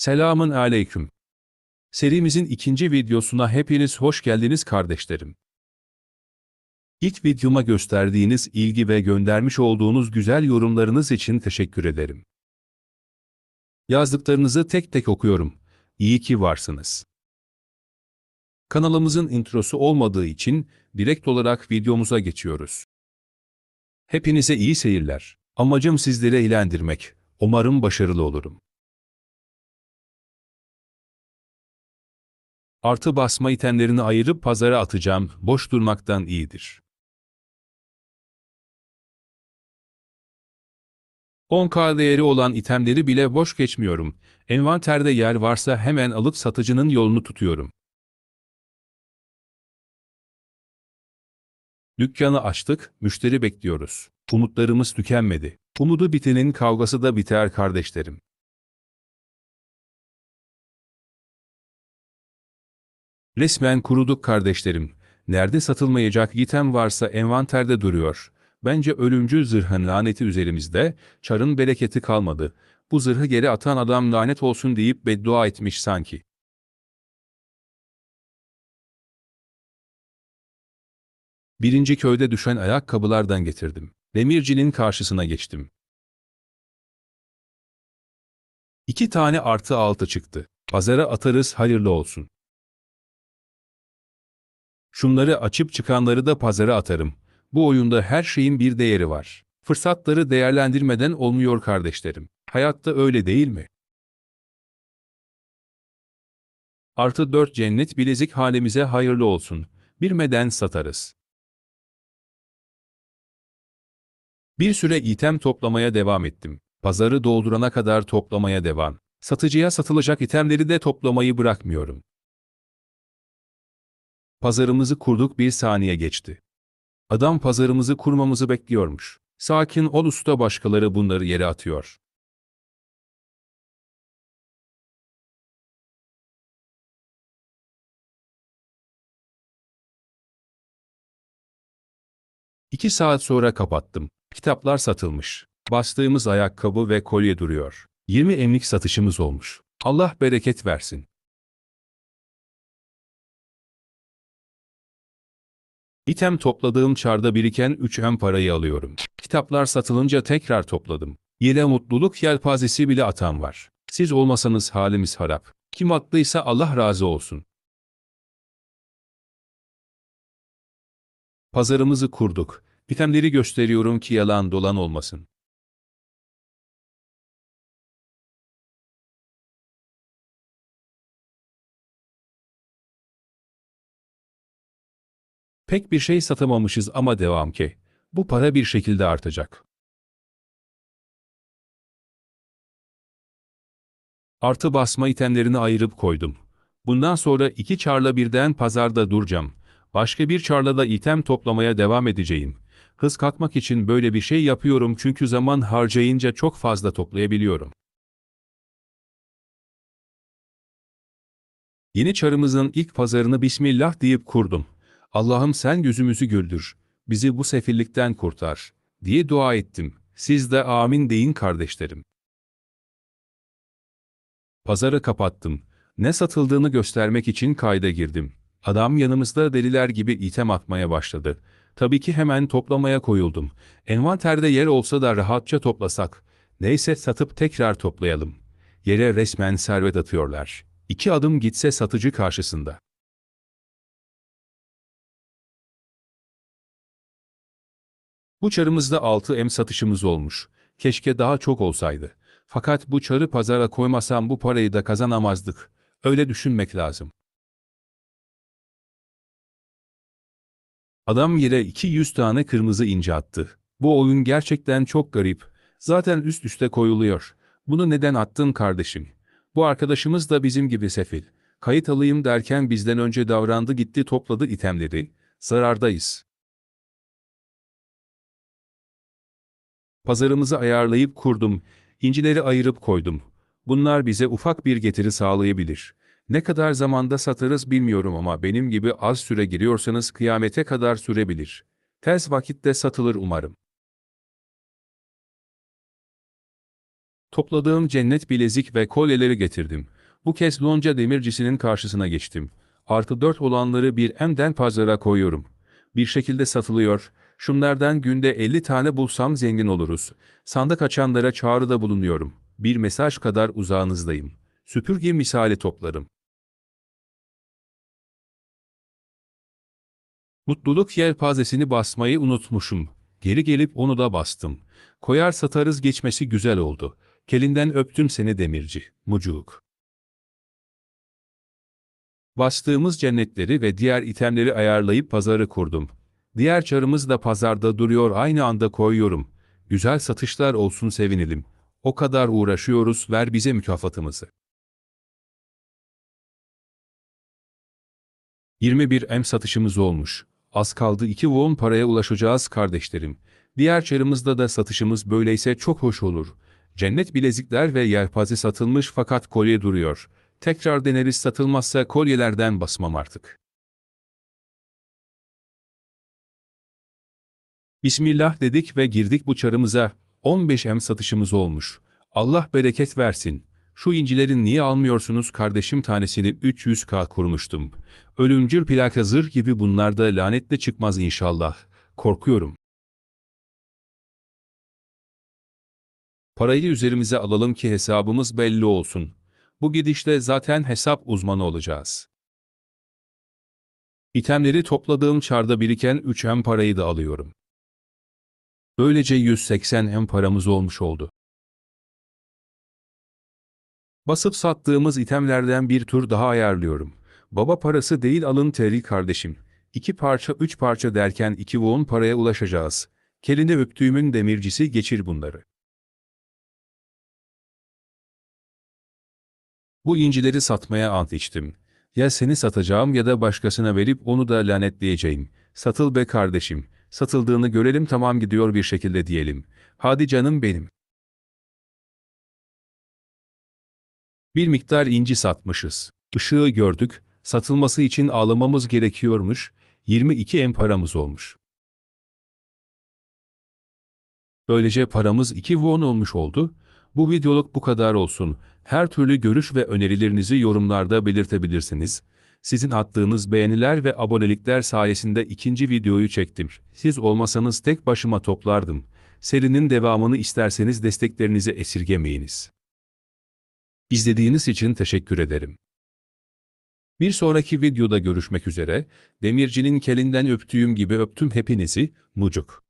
Selamın aleyküm. Serimizin ikinci videosuna hepiniz hoş geldiniz kardeşlerim. İlk videoma gösterdiğiniz ilgi ve göndermiş olduğunuz güzel yorumlarınız için teşekkür ederim. Yazdıklarınızı tek tek okuyorum. İyi ki varsınız. Kanalımızın introsu olmadığı için direkt olarak videomuza geçiyoruz. Hepinize iyi seyirler. Amacım sizleri eğlendirmek. Umarım başarılı olurum. Artı basma itemlerini ayırıp pazara atacağım, boş durmaktan iyidir. 10k değeri olan itemleri bile boş geçmiyorum. Envanterde yer varsa hemen alıp satıcının yolunu tutuyorum. Dükkanı açtık, müşteri bekliyoruz. Umutlarımız tükenmedi. Umudu bitenin kavgası da biter kardeşlerim. Resmen kuruduk kardeşlerim. Nerede satılmayacak item varsa envanterde duruyor. Bence ölümcül zırhın laneti üzerimizde, çarın bereketi kalmadı. Bu zırhı geri atan adam lanet olsun deyip beddua etmiş sanki. Birinci köyde düşen ayakkabılardan getirdim. Demircinin karşısına geçtim. İki tane artı altı çıktı. Pazara atarız hayırlı olsun. Şunları açıp çıkanları da pazara atarım. Bu oyunda her şeyin bir değeri var. Fırsatları değerlendirmeden olmuyor kardeşlerim. Hayatta öyle değil mi? Artı 4 cennet bilezik halimize hayırlı olsun. Bir meden satarız. Bir süre item toplamaya devam ettim. Pazarı doldurana kadar toplamaya devam. Satıcıya satılacak itemleri de toplamayı bırakmıyorum. Pazarımızı kurduk bir saniye geçti. Adam pazarımızı kurmamızı bekliyormuş. Sakin ol usta başkaları bunları yere atıyor. İki saat sonra kapattım. Kitaplar satılmış. Bastığımız ayakkabı ve kolye duruyor. 20 emlik satışımız olmuş. Allah bereket versin. İtem topladığım çarda biriken 3 em parayı alıyorum. Kitaplar satılınca tekrar topladım. Yine mutluluk yelpazesi bile atan var. Siz olmasanız halimiz harap. Kim attıysa Allah razı olsun. Pazarımızı kurduk. İtemleri gösteriyorum ki yalan dolan olmasın. Pek bir şey satamamışız ama devam ki. Bu para bir şekilde artacak. Artı basma itemlerini ayırıp koydum. Bundan sonra iki çarla birden pazarda duracağım. Başka bir çarla da item toplamaya devam edeceğim. Hız katmak için böyle bir şey yapıyorum çünkü zaman harcayınca çok fazla toplayabiliyorum. Yeni çarımızın ilk pazarını Bismillah deyip kurdum. Allah'ım sen gözümüzü güldür, bizi bu sefillikten kurtar, diye dua ettim. Siz de amin deyin kardeşlerim. Pazarı kapattım. Ne satıldığını göstermek için kayda girdim. Adam yanımızda deliler gibi item atmaya başladı. Tabii ki hemen toplamaya koyuldum. Envanterde yer olsa da rahatça toplasak. Neyse satıp tekrar toplayalım. Yere resmen servet atıyorlar. İki adım gitse satıcı karşısında. Bu çarımızda 6 em satışımız olmuş. Keşke daha çok olsaydı. Fakat bu çarı pazara koymasam bu parayı da kazanamazdık. Öyle düşünmek lazım. Adam yere 200 tane kırmızı ince attı. Bu oyun gerçekten çok garip. Zaten üst üste koyuluyor. Bunu neden attın kardeşim? Bu arkadaşımız da bizim gibi sefil. Kayıt alayım derken bizden önce davrandı gitti topladı itemleri. Zarardayız. Pazarımızı ayarlayıp kurdum. İncileri ayırıp koydum. Bunlar bize ufak bir getiri sağlayabilir. Ne kadar zamanda satarız bilmiyorum ama benim gibi az süre giriyorsanız kıyamete kadar sürebilir. Tez vakitte satılır umarım. Topladığım cennet bilezik ve kolyeleri getirdim. Bu kez lonca demircisinin karşısına geçtim. Artı dört olanları bir emden pazara koyuyorum. Bir şekilde satılıyor. Şunlardan günde 50 tane bulsam zengin oluruz. Sandık açanlara çağrıda bulunuyorum. Bir mesaj kadar uzağınızdayım. Süpürge misali toplarım. Mutluluk yelpazesini basmayı unutmuşum. Geri gelip onu da bastım. Koyar satarız geçmesi güzel oldu. Kelinden öptüm seni demirci. Mucuk. Bastığımız cennetleri ve diğer itemleri ayarlayıp pazarı kurdum. Diğer çarımız da pazarda duruyor aynı anda koyuyorum. Güzel satışlar olsun sevinelim. O kadar uğraşıyoruz ver bize mükafatımızı. 21 M satışımız olmuş. Az kaldı 2 won paraya ulaşacağız kardeşlerim. Diğer çarımızda da satışımız böyleyse çok hoş olur. Cennet bilezikler ve yelpaze satılmış fakat kolye duruyor. Tekrar deneriz satılmazsa kolyelerden basmam artık. Bismillah dedik ve girdik bu çarımıza. 15 M satışımız olmuş. Allah bereket versin. Şu incilerin niye almıyorsunuz kardeşim tanesini 300k kurmuştum. Ölümcül plaka zırh gibi bunlar da lanetle çıkmaz inşallah. Korkuyorum. Parayı üzerimize alalım ki hesabımız belli olsun. Bu gidişte zaten hesap uzmanı olacağız. İtemleri topladığım çarda biriken 3 M parayı da alıyorum. Böylece 180 M paramız olmuş oldu. Basıp sattığımız itemlerden bir tur daha ayarlıyorum. Baba parası değil alın teri kardeşim. İki parça üç parça derken iki won paraya ulaşacağız. Kelini öptüğümün demircisi geçir bunları. Bu incileri satmaya ant içtim. Ya seni satacağım ya da başkasına verip onu da lanetleyeceğim. Satıl be kardeşim. Satıldığını görelim tamam gidiyor bir şekilde diyelim. Hadi canım benim. Bir miktar inci satmışız. Işığı gördük, satılması için ağlamamız gerekiyormuş, 22 em paramız olmuş. Böylece paramız 2 won olmuş oldu. Bu videoluk bu kadar olsun. Her türlü görüş ve önerilerinizi yorumlarda belirtebilirsiniz. Sizin attığınız beğeniler ve abonelikler sayesinde ikinci videoyu çektim. Siz olmasanız tek başıma toplardım. Serinin devamını isterseniz desteklerinizi esirgemeyiniz. İzlediğiniz için teşekkür ederim. Bir sonraki videoda görüşmek üzere, demircinin kelinden öptüğüm gibi öptüm hepinizi, mucuk.